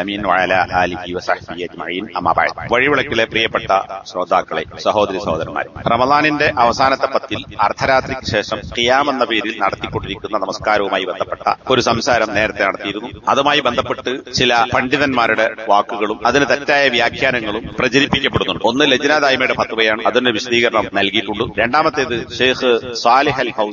അമീൻ ആലിഹി ബഅദ്. വഴിവിളക്കിലെ പ്രിയപ്പെട്ട ശ്രോതാക്കളെ സഹോദരി സഹോദരന്മാരെ റമദാനിന്റെ അവസാനത്തെ പത്തിൽ അർദ്ധരാത്രിക്ക് ശേഷം ഖിയാം എന്ന പേരിൽ നടത്തിക്കൊണ്ടിരിക്കുന്ന നമസ്കാരവുമായി ബന്ധപ്പെട്ട ഒരു സംസാരം നേരത്തെ നടത്തിയിരുന്നു. അതുമായി ബന്ധപ്പെട്ട് ചില പണ്ഡിതന്മാരുടെ വാക്കുകളും അതിന് തെറ്റായ വ്യാഖ്യാനങ്ങളും പ്രചരിപ്പിക്കപ്പെടുന്നുണ്ട്. ഒന്ന് ലജ്ന ഫത്വയാണ് അതിന്റെ വിശദീകരണം നൽകിയിട്ടുണ്ട്. രണ്ടാമത്തേത് ഷെയ്ഖ് സാലിഹൽ അൽ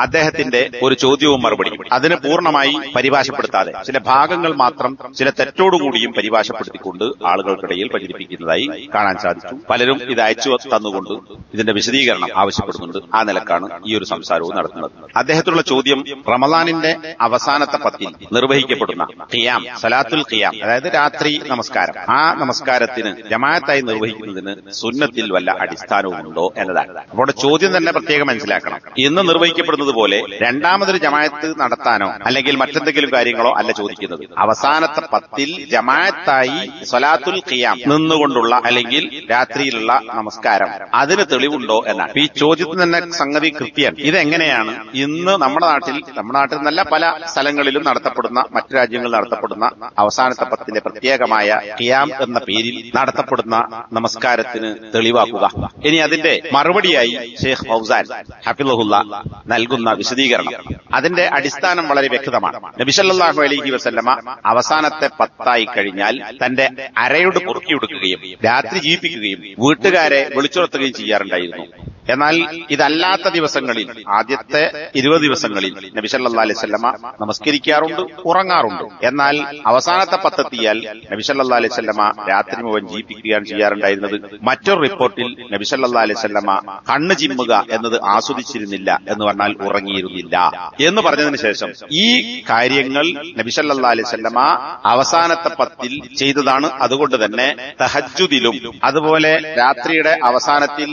അദ്ദേഹത്തിന്റെ ഒരു ചോദ്യവും മറുപടിയും. അതിന് പൂർണമായി പരിഭാഷപ്പെടുത്താതെ. ചില ഭാഗങ്ങൾ മാത്രം ചില തെറ്റോടുകൂടിയും പരിഭാഷപ്പെടുത്തിക്കൊണ്ട് ആളുകൾക്കിടയിൽ പ്രചരിപ്പിക്കുന്നതായി കാണാൻ സാധിച്ചു. പലരും ഇത് അയച്ചു തന്നുകൊണ്ട് ഇതിന്റെ വിശദീകരണം ആവശ്യപ്പെടുന്നുണ്ട്. ആ നിലക്കാണ് ഈ ഒരു സംസാരവും നടത്തുന്നത് അദ്ദേഹത്തിനുള്ള ചോദ്യം റമദാനിന്റെ അവസാനത്തെ പത്തിൽ നിർവഹിക്കപ്പെടുന്ന ഖിയാം സലാത്തുൽ ഖിയാം അതായത് രാത്രി നമസ്കാരം. ആ നമസ്കാരത്തിന് ജമാഅത്തായി നിർവഹിക്കുന്നതിന് സുന്നത്തിൽ വല്ല അടിസ്ഥാനവുമുണ്ടോ എന്നതാണ്. അപ്പോൾ ചോദ്യം തന്നെ പ്രത്യേകം മനസ്സിലാക്കണം. ഇന്ന് നിർവഹിക്കപ്പെടുന്നത് പോലെ രണ്ടാമതൊരു ജമാഅത്ത് നടത്താനോ അല്ലെങ്കിൽ മറ്റെന്തെങ്കിലും കാര്യങ്ങളോ അല്ല ചോദിക്കുന്നത്. അവസാനത്തെ പത്തിൽ ജമാഅത്തായി സ്വലാത്തുൽ ഖിയാം നിന്നുകൊണ്ടുള്ള അല്ലെങ്കിൽ രാത്രിയിലുള്ള നമസ്കാരം. അതിന് തെളിവുണ്ടോ എന്നാണ്. ഈ ചോദ്യത്തിന് തന്നെ സംഗതി കൃത്യമാണ്. ഇതെങ്ങനെയാണ്? ഇന്ന് നമ്മുടെ നാട്ടിൽ നമ്മുടെ നാട്ടിൽ നല്ല പല സ്ഥലങ്ങളിലും നടത്തപ്പെടുന്ന മറ്റു രാജ്യങ്ങളിൽ നടത്തപ്പെടുന്ന അവസാനത്തെ പത്തിന്റെ പ്രത്യേകമായ ഖിയാം എന്ന പേരിൽ നടത്തപ്പെടുന്ന നമസ്കാരത്തിന് തെളിവാക്കുക. ഇനി അതിന്റെ മറുപടിയായി ഷെയ്ഖ് ഫൗസാൻ ഹഫിദുല്ല നൽകുന്ന വിശദീകരണം. അതിന്റെ അടിസ്ഥാനം വളരെ വ്യക്തമാണ്. നബിസല്ലാഹു അലൈഹി വസല്ലമ അവസാനത്തെ പത്തായി കഴിഞ്ഞാൽ തന്റെ അരയോട് പൊറുക്കിയെടുക്കുകയും രാത്രി ജീവിപ്പിക്കുകയും വീട്ടുകാരെ വിളിച്ചുണർത്തുകയും ചെയ്യാറുണ്ടായിരുന്നു. എന്നാൽ ഇതല്ലാത്ത ദിവസങ്ങളിൽ ആദ്യത്തെ ഇരുപത് ദിവസങ്ങളിൽ നബി സല്ലാ അലൈഹി സ്വല്ലമ നമസ്കരിക്കാറുണ്ട് ഉറങ്ങാറുണ്ട്. എന്നാൽ അവസാനത്തെ സല്ലാ അലൈഹി സ്വല്ലമ രാത്രി മുഴുവൻ ജീവിപ്പിക്കുകയാണ് ചെയ്യാറുണ്ടായിരുന്നത്. മറ്റൊരു റിപ്പോർട്ടിൽ നബി സല്ലാ അലൈഹി സ്വല്ലമ കണ്ണ് ചിമ്മുക എന്നത് ആസ്വദിച്ചിരുന്നില്ല എന്ന് പറഞ്ഞാൽ ഉറങ്ങിയിരുന്നില്ല. എന്ന് പറഞ്ഞതിന് ശേഷം ഈ കാര്യങ്ങൾ നബി സല്ലാ അലൈഹി സ്വല്ലമ അവസാനത്തെ പത്തിൽ ചെയ്തതാണ്. അതുകൊണ്ട് തന്നെ തഹജുദിലും അതുപോലെ രാത്രിയുടെ അവസാനത്തിൽ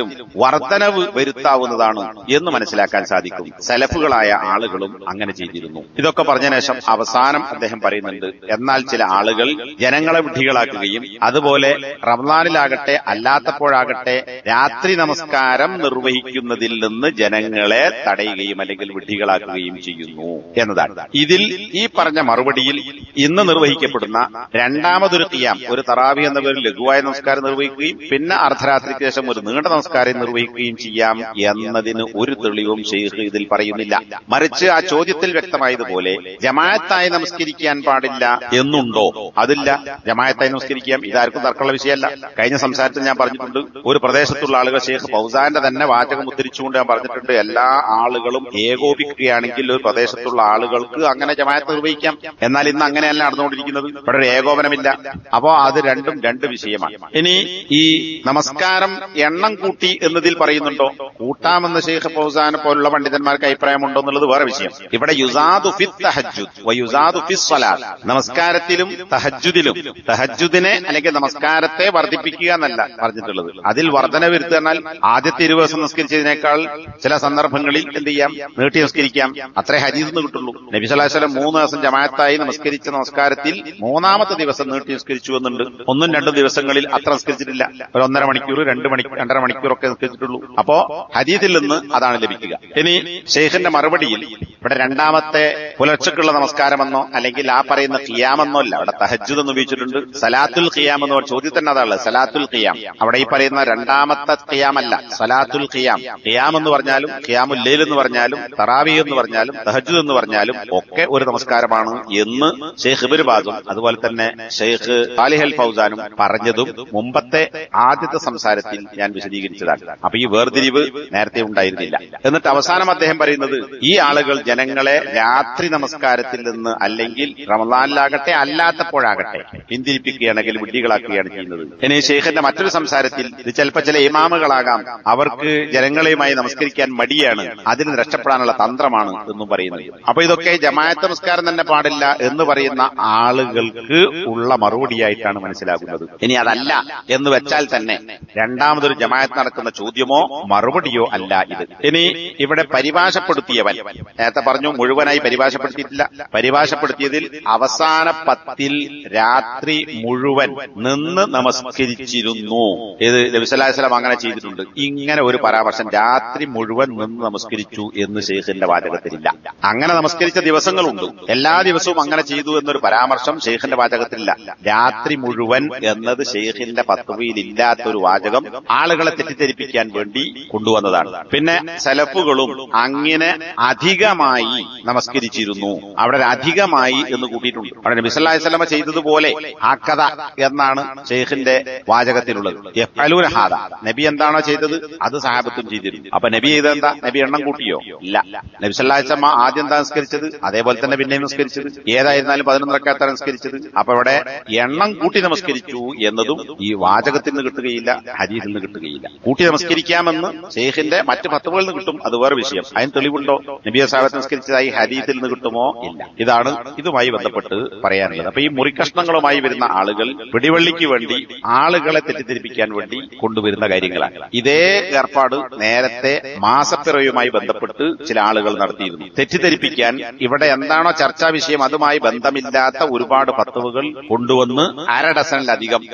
നമസ്കാരത്തിലും വർധനവ് വരുത്താവുന്നതാണ് എന്ന് മനസ്സിലാക്കാൻ സാധിക്കും. സെലഫുകളായ ആളുകളും അങ്ങനെ ചെയ്തിരുന്നു. ഇതൊക്കെ പറഞ്ഞ ശേഷം അവസാനം അദ്ദേഹം പറയുന്നുണ്ട് എന്നാൽ ചില ആളുകൾ ജനങ്ങളെ വിഡ്ഢികളാക്കുകയും അതുപോലെ റംസാനിലാകട്ടെ അല്ലാത്തപ്പോഴാകട്ടെ രാത്രി നമസ്കാരം നിർവഹിക്കുന്നതിൽ നിന്ന് ജനങ്ങളെ തടയുകയും അല്ലെങ്കിൽ വിഡ്ഢികളാക്കുകയും ചെയ്യുന്നു. എന്നതാണ്. ഇതിൽ ഈ പറഞ്ഞ മറുപടിയിൽ ഇന്ന് നിർവഹിക്കപ്പെടുന്ന രണ്ടാമതൊരു ഖിയാം ഒരു തറാവി എന്ന പേരിൽ ലഘുവായ നമസ്കാരം നിർവഹിക്കുകയും പിന്നെ അർദ്ധരാത്രിക്ക് ശേഷം ഒരു നീണ്ട നമസ്കാരം നിർവഹിക്കുകയും ചെയ്യാം എന്നതിന് ഒരു തെളിവും ഷെയ്ഖ് ഇതിൽ പറയുന്നില്ല. മറിച്ച് ആ ചോദ്യത്തിൽ വ്യക്തമായതുപോലെ ജമായത്തായി നമസ്കരിക്കാൻ പാടില്ല എന്നുണ്ടോ? അതില്ല. ജമായത്തായി നമസ്കരിക്കാം. ഇതാർക്കും തർക്കമുള്ള വിഷയമല്ല. കഴിഞ്ഞ സംസാരത്തിൽ ഞാൻ പറഞ്ഞിട്ടുണ്ട് ഒരു പ്രദേശത്തുള്ള ആളുകൾ ഷെയ്ഖ് ഫൗസാന്റെ തന്നെ വാചകം ഉദ്ധരിച്ചുകൊണ്ട് ഞാൻ പറഞ്ഞിട്ടുണ്ട് എല്ലാ ആളുകളും ഏകോപിക്കുകയാണെങ്കിൽ ഒരു പ്രദേശത്തുള്ള ആളുകൾക്ക് അങ്ങനെ ജമായത്ത് നിർവഹിക്കാം. എന്നാൽ ഇന്ന് അങ്ങനെയല്ല നടന്നുകൊണ്ടിരിക്കുന്നത്. ഇവിടെ ഒരു ഏകോപനമില്ല. അപ്പോ അത് രണ്ടും രണ്ട് വിഷയമാണ്. ഇനി ഈ നമസ്കാരം എണ്ണം എന്നതിൽ പറയുന്നുണ്ടോ? കൂട്ടാമെന്ന് ഷെയ്ഖ് ഫൗസാനെ പോലുള്ള പണ്ഡിതന്മാർക്ക് അഭിപ്രായമുണ്ടോ എന്നുള്ളത് വേറെ വിഷയം. ഇവിടെ യുസാദു ഫിത് തഹജ്ജുദ് യുസാദു ഫിസ് സ്വലാത്ത്. നമസ്കാരത്തിലും തഹജ്ജുദിലും. തഹജ്ജുദിനെ അല്ലെങ്കിൽ നമസ്കാരത്തെ വർദ്ധിപ്പിക്കുക എന്നല്ല പറഞ്ഞിട്ടുള്ളത്. അതിൽ വർധന വരുത്തുകയാൽ ആദ്യത്തെ ഇരുപത് ദിവസം നിസ്കരിച്ചതിനേക്കാൾ ചില സന്ദർഭങ്ങളിൽ എന്ത് ചെയ്യാം? നീട്ടി നിസ്കരിക്കാം. അത്രേ ഹരീസ് കിട്ടുള്ളൂ. നബി സലാഹുലം മൂന്ന് ദിവസം ജമാഅത്തായി നമസ്കരിച്ച നമസ്കാരത്തിൽ മൂന്നാമത്തെ ദിവസം നീട്ടി നിസ്കരിച്ചു എന്നുണ്ട്. ഒന്നും രണ്ടും ദിവസങ്ങളിൽ അത്ര നിസ്കരിച്ചിട്ടില്ല. ഒരു ഒന്നര മണിക്കൂർ രണ്ട് മണിക്കൂർ രണ്ടര മണിക്കൂറൊക്കെ കേട്ടിട്ടുള്ളൂ. അപ്പോ ഹദീസിൽ നിന്ന് അതാണ് ലഭിക്കുക. ഇനി ഷെയ്ഖിന്റെ മറുപടിയിൽ ഇവിടെ രണ്ടാമത്തെ പുലർച്ചക്കുള്ള നമസ്കാരമെന്നോ അല്ലെങ്കിൽ ആ പറയുന്ന ഖിയാമെന്നോ അല്ല. അവിടെ തഹജ്ജുദ് എന്ന് ഉപയോഗിച്ചിട്ടുണ്ട്. സലാത്തുൽ ഖിയാം എന്ന് പറഞ്ഞ ചോദ്യം തന്നെ അതാണ് സലാത്തുൽ ഖിയാം. അവിടെ ഈ പറയുന്ന രണ്ടാമത്തെ ഖിയാമല്ല. സലാത്തുൽ ഖിയാം. ഖിയാം എന്ന് പറഞ്ഞാലും ഖിയാമുൽ ലൈൽ എന്ന് പറഞ്ഞാലും തറാവി എന്ന് പറഞ്ഞാലും തഹജ്ജുദ് എന്ന് പറഞ്ഞാലും ഒക്കെ ഒരു നമസ്കാരമാണ് എന്ന് ഷെയ്ഖ് ഇബിൻ ബാദും അതുപോലെ തന്നെ ഷെയ്ഖ് സാലിഹൽ ഫൗസാനും പറഞ്ഞതും മുമ്പത്തെ ആദ്യത്തെ സംസാരത്തിൽ ഞാൻ വിശദീകരിച്ചതാണ് അപ്പൊ ഈ വേർതിരിവ് നേരത്തെ ഉണ്ടായിരുന്നില്ല എന്നിട്ട് അവസാനം അദ്ദേഹം പറയുന്നത് ഈ ആളുകൾ ജനങ്ങളെ രാത്രി നമസ്കാരത്തിൽ നിന്ന് അല്ലെങ്കിൽ റമദാനിലാകട്ടെ അല്ലാത്തപ്പോഴാകട്ടെ പിന്തിരിപ്പിക്കുകയാണെങ്കിൽ വിഡ്ഢികളാക്കുകയാണ് ചെയ്യുന്നത് ഇനി ഷെയ്ഖിന്റെ മറ്റൊരു സംസാരത്തിൽ ഇത് ചിലപ്പോൾ ചില ഇമാമുകളാകാം അവർക്ക് ജനങ്ങളെയുമായി നമസ്കരിക്കാൻ മടിയാണ് അതിന് രക്ഷപ്പെടാനുള്ള തന്ത്രമാണ് എന്നും പറയുന്നത് അപ്പൊ ഇതൊക്കെ ജമായത്ത് നമസ്കാരം തന്നെ പാടില്ല എന്ന് പറയുന്ന ആളുകൾക്ക് ഉള്ള മറുപടിയായിട്ടാണ് മനസ്സിലാക്കുന്നത് ഇനി അതല്ല എന്ന് വെച്ചാൽ തന്നെ രണ്ടാമതൊരു ജമാഅത്ത് നടക്കുന്ന ചോദ്യമോ മറുപടിയോ അല്ല ഇത്. ഇനി ഇവിടെ പരിഭാഷപ്പെടുത്തിയവൻ. നേരത്തെ പറഞ്ഞു മുഴുവനായി പരിഭാഷപ്പെടുത്തിയിട്ടില്ല. പരിഭാഷപ്പെടുത്തിയതിൽ അവസാന പത്തിൽ രാത്രി മുഴുവൻ നിന്ന് നമസ്കരിച്ചിരുന്നു. ഇത് നബിസലാസ്ലാം അങ്ങനെ ചെയ്തിട്ടുണ്ട്. ഇങ്ങനെ ഒരു പരാമർശം രാത്രി മുഴുവൻ നിന്ന് നമസ്കരിച്ചു എന്ന് ഷെയ്ഖിന്റെ വാചകത്തിലില്ല. അങ്ങനെ നമസ്കരിച്ച ദിവസങ്ങളുണ്ട്. എല്ലാ ദിവസവും അങ്ങനെ ചെയ്തു എന്നൊരു പരാമർശം ഷെയ്ഖിന്റെ വാചകത്തിലില്ല. രാത്രി മുഴുവൻ എന്നത് ഷെയ്ഖിന്റെ പത്തുവയിലില്ലാത്ത ഒരു വാചകം ആളുകളെ തെറ്റിദ്ധരിപ്പിക്കാൻ വേണ്ടി കൊണ്ടുവന്നതാണ്. പിന്നെ സലഫുകളും അങ്ങനെ അധികമായി നമസ്കരിച്ചിരുന്നു. അവിടെ അധികമായി എന്ന് കൂട്ടിയിട്ടുണ്ട്. അവിടെ നബി ചെയ്തതുപോലെ ചെയ്തതുപോലെ ആക്കഥ എന്നാണ് ഷെയ്ഖിന്റെ വാചകത്തിലുള്ളത്. ഹാദ. നബി എന്താണോ ചെയ്തത്? അത് സഹാബത്തും ചെയ്തിരുന്നു. അപ്പൊ നബി ചെയ്തെന്താ എന്താ? നബി എണ്ണം കൂട്ടിയോ? ഇല്ല. നബി വസല്ലമ ആദ്യം എന്താ നിസ്കരിച്ചത്? അതേപോലെ തന്നെ പിന്നെയും നമസ്കരിച്ചത് ഏതായിരുന്നാലും പതിനൊന്ന് നമസ്കരിച്ചത് അപ്പൊ ഇവിടെ എണ്ണം കൂട്ടി നമസ്കരിച്ചു എന്നതും ഈ വാചകത്തിൽ നിന്ന് കിട്ടുകയില്ല ഹരിയിൽ നിന്ന് കിട്ടുകയില്ല. കൂട്ടി നമസ്കരിക്കാമെന്ന് ഷെയ്ഖിന്റെ മറ്റ് ഫത്തുവകളിൽ നിന്ന് കിട്ടും അത് വേറെ വിഷയം. അതിന് തെളിവുണ്ടോ? നബിയ സാഹബത്ത് നമസ്കരിച്ചതായി ഹരീത്തിൽ നിന്ന് കിട്ടുമോ? ഇല്ല. ഇതാണ് ഇതുമായി ബന്ധപ്പെട്ട് പറയാനുള്ളത്. അപ്പൊ ഈ മുറിക്കഷ്ണങ്ങളുമായി വരുന്ന ആളുകൾ പിടിവള്ളിക്ക് വേണ്ടി ആളുകളെ തെറ്റിദ്ധരിപ്പിക്കാൻ വേണ്ടി കൊണ്ടുവരുന്ന കാര്യങ്ങളാണ്. ഇതേ ഏർപ്പാട് നേരത്തെ മാസപ്പിറവിയുമായി ബന്ധപ്പെട്ട് ചില ആളുകൾ നടത്തിയിരുന്നു. തെറ്റിദ്ധരിപ്പിക്കാൻ ഇവിടെ എന്താണോ ചർച്ചാ വിഷയം അതുമായി ബന്ധമില്ലാത്ത ഒരുപാട് ഫത്തുവകൾ കൊണ്ടുവന്ന് അര ഡസനിലധികം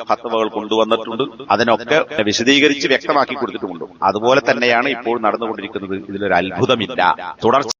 കൊണ്ടുവന്നിട്ടുണ്ട്. അതിനൊക്കെ വിശദീകരിച്ച് വ്യക്തമാക്കി കൊടുത്തിട്ടുമുണ്ട്. അതുപോലെ തന്നെയാണ് ഇപ്പോൾ നടന്നുകൊണ്ടിരിക്കുന്നത്. ഇതിലൊരു അത്ഭുതമില്ല തുടർച്ച